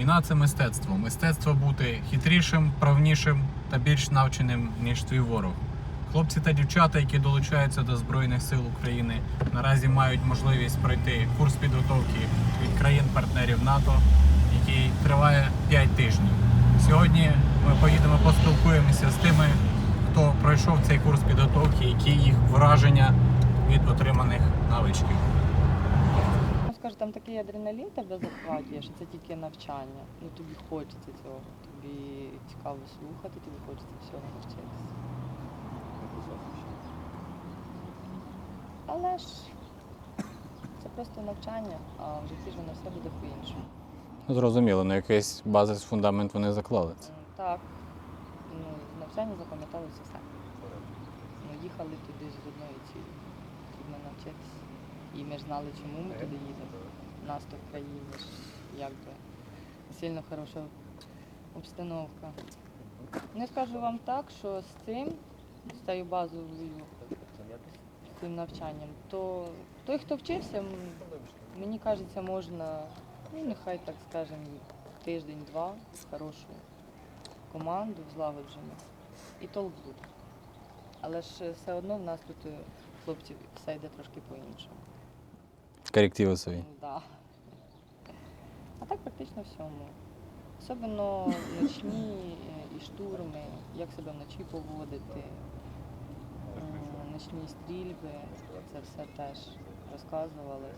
Війна це мистецтво. Мистецтво бути хитрішим, правнішим та більш навченим, ніж твій ворог. Хлопці та дівчата, які долучаються до Збройних сил України, наразі мають можливість пройти курс підготовки від країн-партнерів НАТО, який триває 5 тижнів. Сьогодні ми поїдемо поспілкуємося з тими, хто пройшов цей курс підготовки, які їх враження від отриманих навичків. Ну, там такий адреналін тебе захватує, що це тільки навчання. Ну тобі хочеться цього. Тобі цікаво слухати, тобі хочеться всього навчитися. Але ж це просто навчання, а в житті ж воно все буде по-іншому. Ну, Зрозуміло, на якийсь базис фундамент вони заклали. М, Так, ну, з навчання запам'яталося все. Ну, їхали туди з одної цілі. Потрібно навчитися. І ми ж знали, чому ми туди їдемо. У нас то в країні ж якби сильно хороша обстановка. Не скажу вам так, що з цим, з цією базовою з цим навчанням, то той, хто вчився, мені кажеться, можна, ну нехай так скажемо, тиждень-два хорошу команду злагоджену, і толк буде. Але ж все одно в нас тут е, хлопців все йде трошки по-іншому. Корективи свої. Да. А так практично всьому. Особливо ночні і штурми, як себе вночі поводити, м, ночні стрільби, це все теж розказували.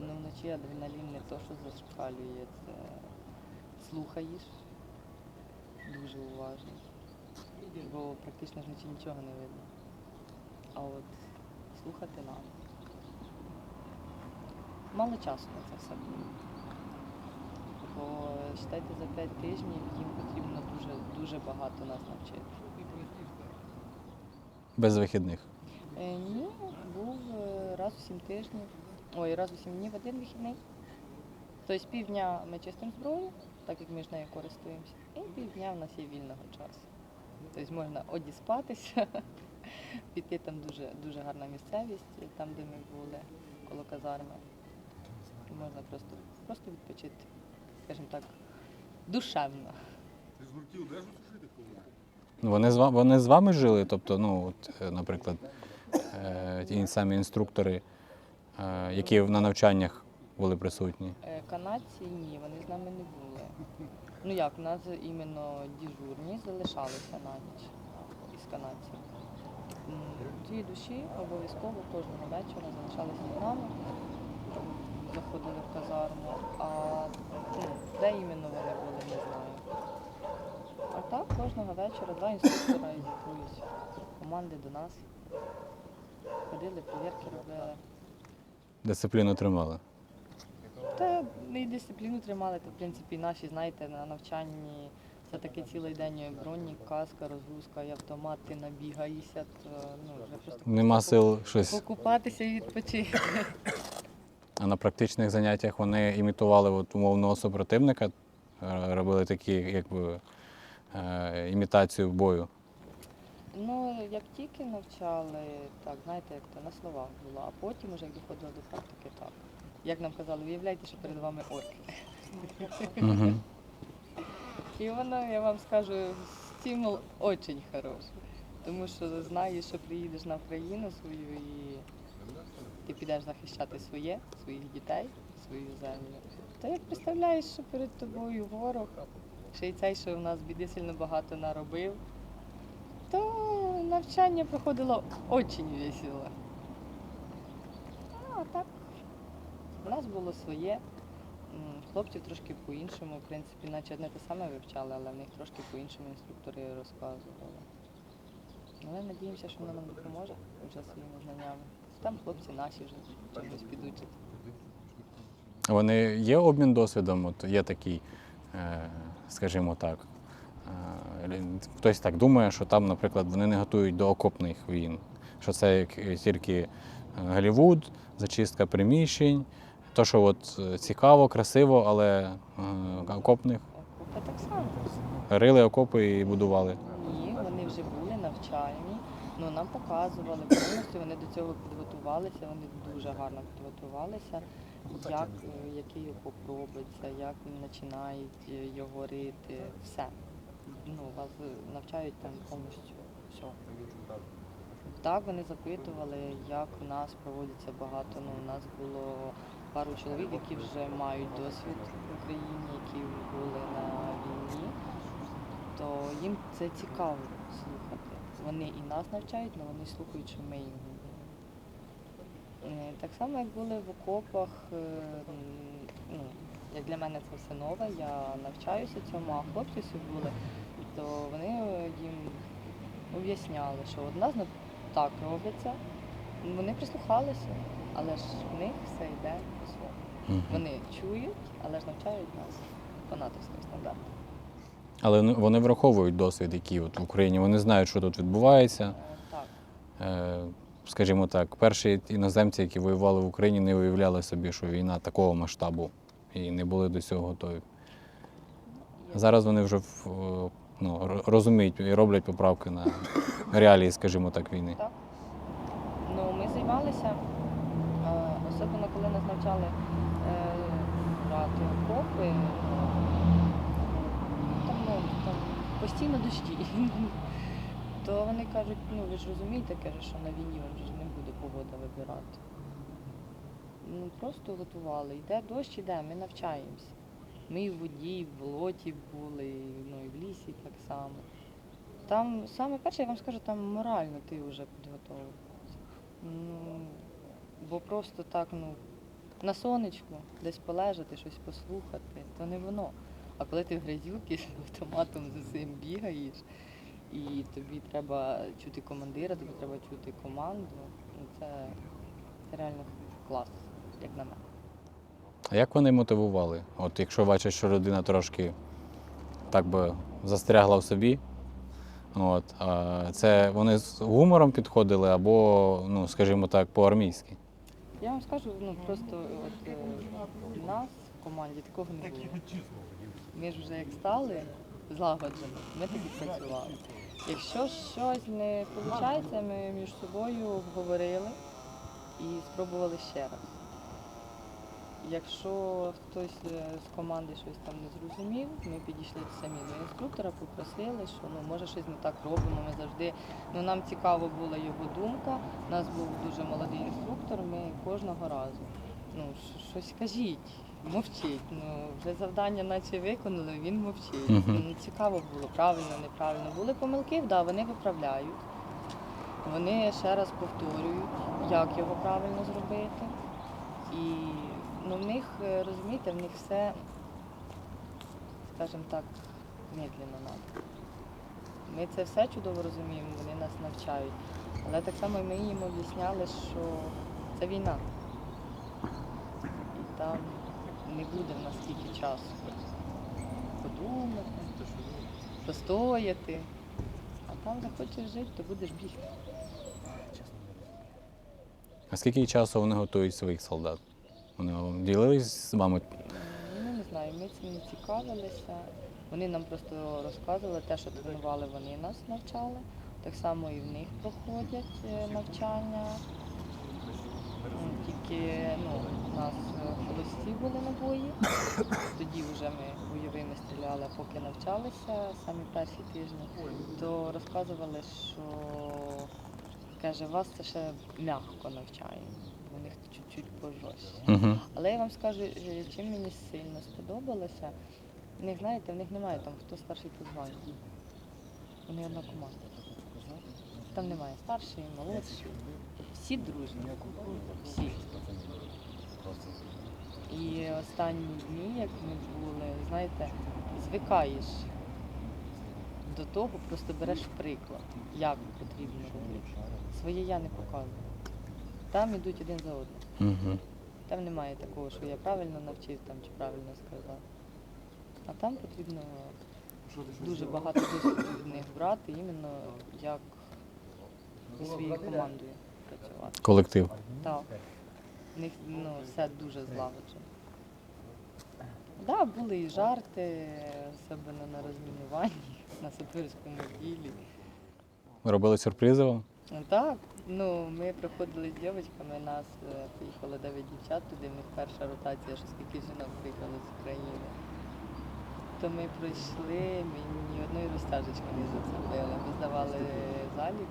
Ну, вночі адреналін не то, що зашкалює, це слухаєш дуже уважно, бо практично вночі нічого не видно. А от слухати треба. Мало часу на це все було. Бо считайте, за 5 тижнів їм потрібно дуже, дуже багато нас навчити. Без вихідних. Е, ні, був е, раз у 7 тижнів. Ой, раз у 7 днів один вихідний. Тобто півдня ми чистимо зброю, так як ми ж нею користуємося, і півдня в нас є вільного часу. Тобто можна одіспатися, піти там дуже, дуже гарна місцевість, там, де ми були, коло казарми. І можна просто, просто відпочити, скажімо так, душевно. Ти з гуртів одежу сушити кому? Ну, Вони з, ва- вони з вами жили, тобто, ну, от, е, наприклад, е, ті самі інструктори, е, які на навчаннях були присутні. Канадці ні, вони з нами не були. Ну як, у нас іменно дежурні залишалися на ніч із канадців. Дві душі обов'язково кожного вечора залишалися з нами, заходили в казарму, а ну, де іменно вони були, не знаю. А так кожного вечора два інструктора із команди до нас. Ходили, перевірки робили. Дисципліну тримали. Та ми і дисципліну тримали, то в принципі наші, знаєте, на навчанні це такий цілий день броні, каска, розгрузка і автомат, ти набігаєшся, то ну вже просто Нема сил щось. покупатися і відпочити. А на практичних заняттях вони імітували от, умовного супротивника, е, робили такі, якби, е, імітацію бою. Ну, як тільки навчали, так, знаєте, як то на словах було, а потім, уже як доходило до практики, так. Як нам казали, уявляйте, що перед вами орки. Угу. І воно, я вам скажу, стимул дуже хороший. Тому що знаєш, що приїдеш на Україну свою і ти підеш захищати своє, своїх дітей, свою землю. То як представляєш, що перед тобою ворог, ще й цей, що в нас біди сильно багато наробив, то навчання проходило дуже весело. А так, у нас було своє. Хлопців трошки по-іншому, в принципі, наче одне те саме вивчали, але в них трошки по-іншому інструктори розказували. Але надіємося, що воно нам допоможе вже своїми знаннями. Там хлопці наші вже чомусь підучать. Вони є обмін досвідом, от є такий, е, скажімо так. е, Хтось так думає, що там, наприклад, вони не готують до окопних війн, що це як тільки е, Голлівуд, зачистка приміщень, то, що от цікаво, красиво, але окопних Окопи так само. рили окопи і будували. Ні, вони вже були навчальні. Ну, нам показували повністю, вони до цього підготувалися, вони дуже гарно підготувалися, як, е, який окоп робиться, як починають е, його рити, все. Ну, вас навчають там повністю все. Так, вони запитували, як у нас проводиться багато. Ну, у нас було пару чоловік, які вже мають досвід в Україні, які були на війні, то їм це цікаво слухати. Вони і нас навчають, але вони слухають, що ми їм говоримо. Е, Так само, як були в окопах, е, ну, як для мене це все нове, я навчаюся цьому, а хлопці всі були, то вони е, їм об'ясняли, що от у нас так робиться. Вони прислухалися, але ж в них все йде по своєму. Вони чують, але ж навчають нас по натовським стандартам. Але ну, вони враховують досвід, який от в Україні. Вони знають, що тут відбувається. Так. Е, Скажімо так, перші іноземці, які воювали в Україні, не уявляли собі, що війна такого масштабу і не були до цього готові. Зараз вони вже е, ну, розуміють і роблять поправки на реалії, скажімо так, війни. Так. Ну, ми займалися, е, особливо коли нас навчали брати окопи, там, ну, там постійно дощі. То вони кажуть, ну ви ж розумієте, каже, що на війні вам же ж не буде погода вибирати. Ну просто готували. Йде дощ, іде, ми навчаємося. Ми і в воді, і в болоті були, ну і в лісі так само. Там саме перше, я вам скажу, там морально ти вже підготовлений. Ну, бо просто так, ну, на сонечку, десь полежати, щось послухати, то не воно. А коли ти в грязюки з автоматом з усім бігаєш, і тобі треба чути командира, тобі треба чути команду, ну це, це реально клас, як на мене. А як вони мотивували? От якщо бачать, що людина трошки так би застрягла в собі, от, а це вони з гумором підходили або, ну, скажімо так, по-армійськи. Я вам скажу, ну просто от е, в нас в команді такого не було. Ми ж вже як стали злагоджені, ми так і працювали. Якщо щось не виходить, ми між собою обговорили і спробували ще раз. Якщо хтось е, з команди щось там не зрозумів, ми підійшли самі до інструктора, попросили, що ну може щось не так робимо. Ми завжди ну нам цікаво була його думка. У нас був дуже молодий інструктор. Ми кожного разу. Ну щось кажіть, мовчить. Ну вже завдання, наче виконали, він мовчить. Мгм. Ну цікаво було, правильно, неправильно. Були помилки, да, вони виправляють. Вони ще раз повторюють, як його правильно зробити. І ну, в них, е, розумієте, в них все, скажімо так, медленно надо. Ми це все чудово розуміємо, вони нас навчають. Але так само ми їм об'ясняли, що це війна. І там не буде в нас стільки часу подумати, постояти. А там захочеш жити, то будеш бігти. А скільки часу вони готують своїх солдат? Вони ділились з вами? Ну, не знаю, ми цим не цікавилися. Вони нам просто розказували те, що тренували, вони нас навчали. Так само і в них проходять е, навчання. Тільки ну, у нас е, холості були набої. Тоді вже ми бойовими стріляли, поки навчалися самі перші тижні, то розказували, що каже, вас це ще м'яко навчаємо. У них чуть-чуть пожорстче. Угу. Але я вам скажу, е, чим мені сильно сподобалося. В них, знаєте, в них немає там хто старший по званню. Вони одна команда. Там немає старший, молодший. Всі дружні. Всі. І останні дні, як ми були, знаєте, звикаєш до того, просто береш приклад, як потрібно робити. Своє я не показую. Там ідуть один за одним. Угу. Там немає такого, що я правильно навчив там, чи правильно сказав. А там потрібно дуже багато досвіду в них брати, іменно як зі своєю командою працювати. Колектив. Так. У них ну, все дуже злагоджено. Так, да, були і жарти, особливо на розмінуванні, на сапирському ділі. Робили сюрпризи вам? Ну, Так, ну ми приходили з дівчатками, нас е, поїхало 9 дівчат туди, в них перша ротація, що скільки жінок приїхало з України. То ми пройшли, ми ні одної розтяжечки не зацепили. Ми здавали залік,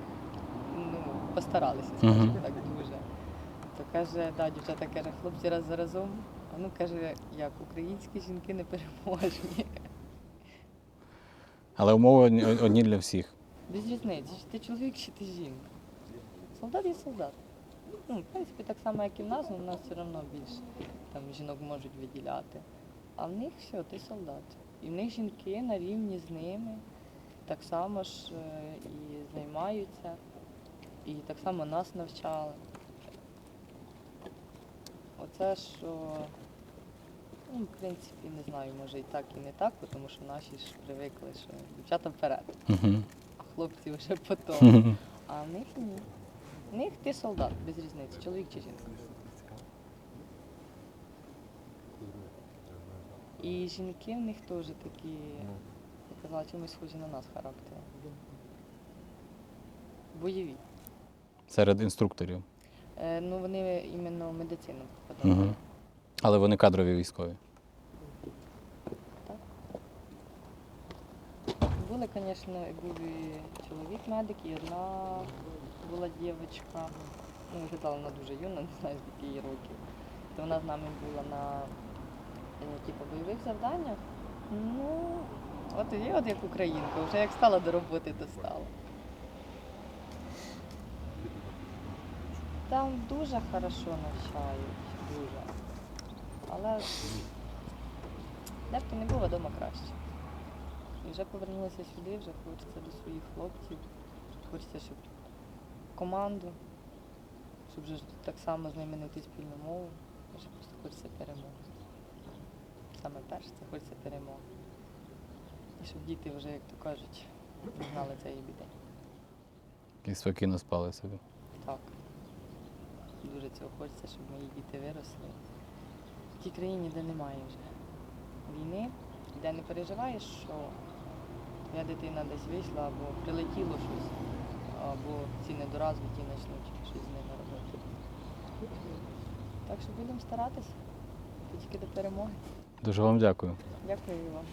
ну, постаралися, скажімо Мгм. так, дуже. То каже, да, дівчата каже, хлопці раз за разом, а ну каже, як українські жінки не переможні. Але умови одні- одні для всіх. Без різниці, чи ти чоловік, чи ти жінка. Солдат є солдат. Ну, в принципі, так само, як і в нас, але в нас все одно більше там жінок можуть виділяти. А в них все, ти солдат. І в них жінки на рівні з ними так само ж е, і займаються, і так само нас навчали. Оце що, ну, в принципі, не знаю, може і так, і не так, тому що наші ж привикли, що дівчата вперед а хлопці вже потім. А в них ні. В них ти солдат, без різниці, чоловік чи жінка. І жінки в них теж такі, я казала, чимось схожі на нас характери. Бойові. Серед інструкторів. Е, ну вони іменно в медицину попадали. Угу. Але вони кадрові військові. Були, звісно, був і чоловік медик, і одна була дівчинка. Ну, казала, вона дуже юна, не знаю, скільки їй років. То вона з нами була на е, типу, бойових завданнях. Ну, от і от як українка, вже як стала до роботи, то стала. Там дуже хорошо навчають, дуже. Але де б ти не було, вдома краще. І вже повернулася сюди, вже хочеться до своїх хлопців. Хочеться, щоб команду, щоб вже так само з ними знайти спільну мову. Вже просто хочеться перемоги. Саме перше це хочеться перемоги. І щоб діти вже, як то кажуть, не знали цієї біди. І спокійно спали собі. Так. Дуже цього хочеться, щоб мої діти виросли. В тій країні, де немає вже війни, де не переживаєш, що твоя дитина десь вийшла або прилетіло щось, або ці недоразвиті почнуть щось з ними робити. Так що будемо старатися. Тільки до перемоги. Дуже вам дякую. Дякую вам.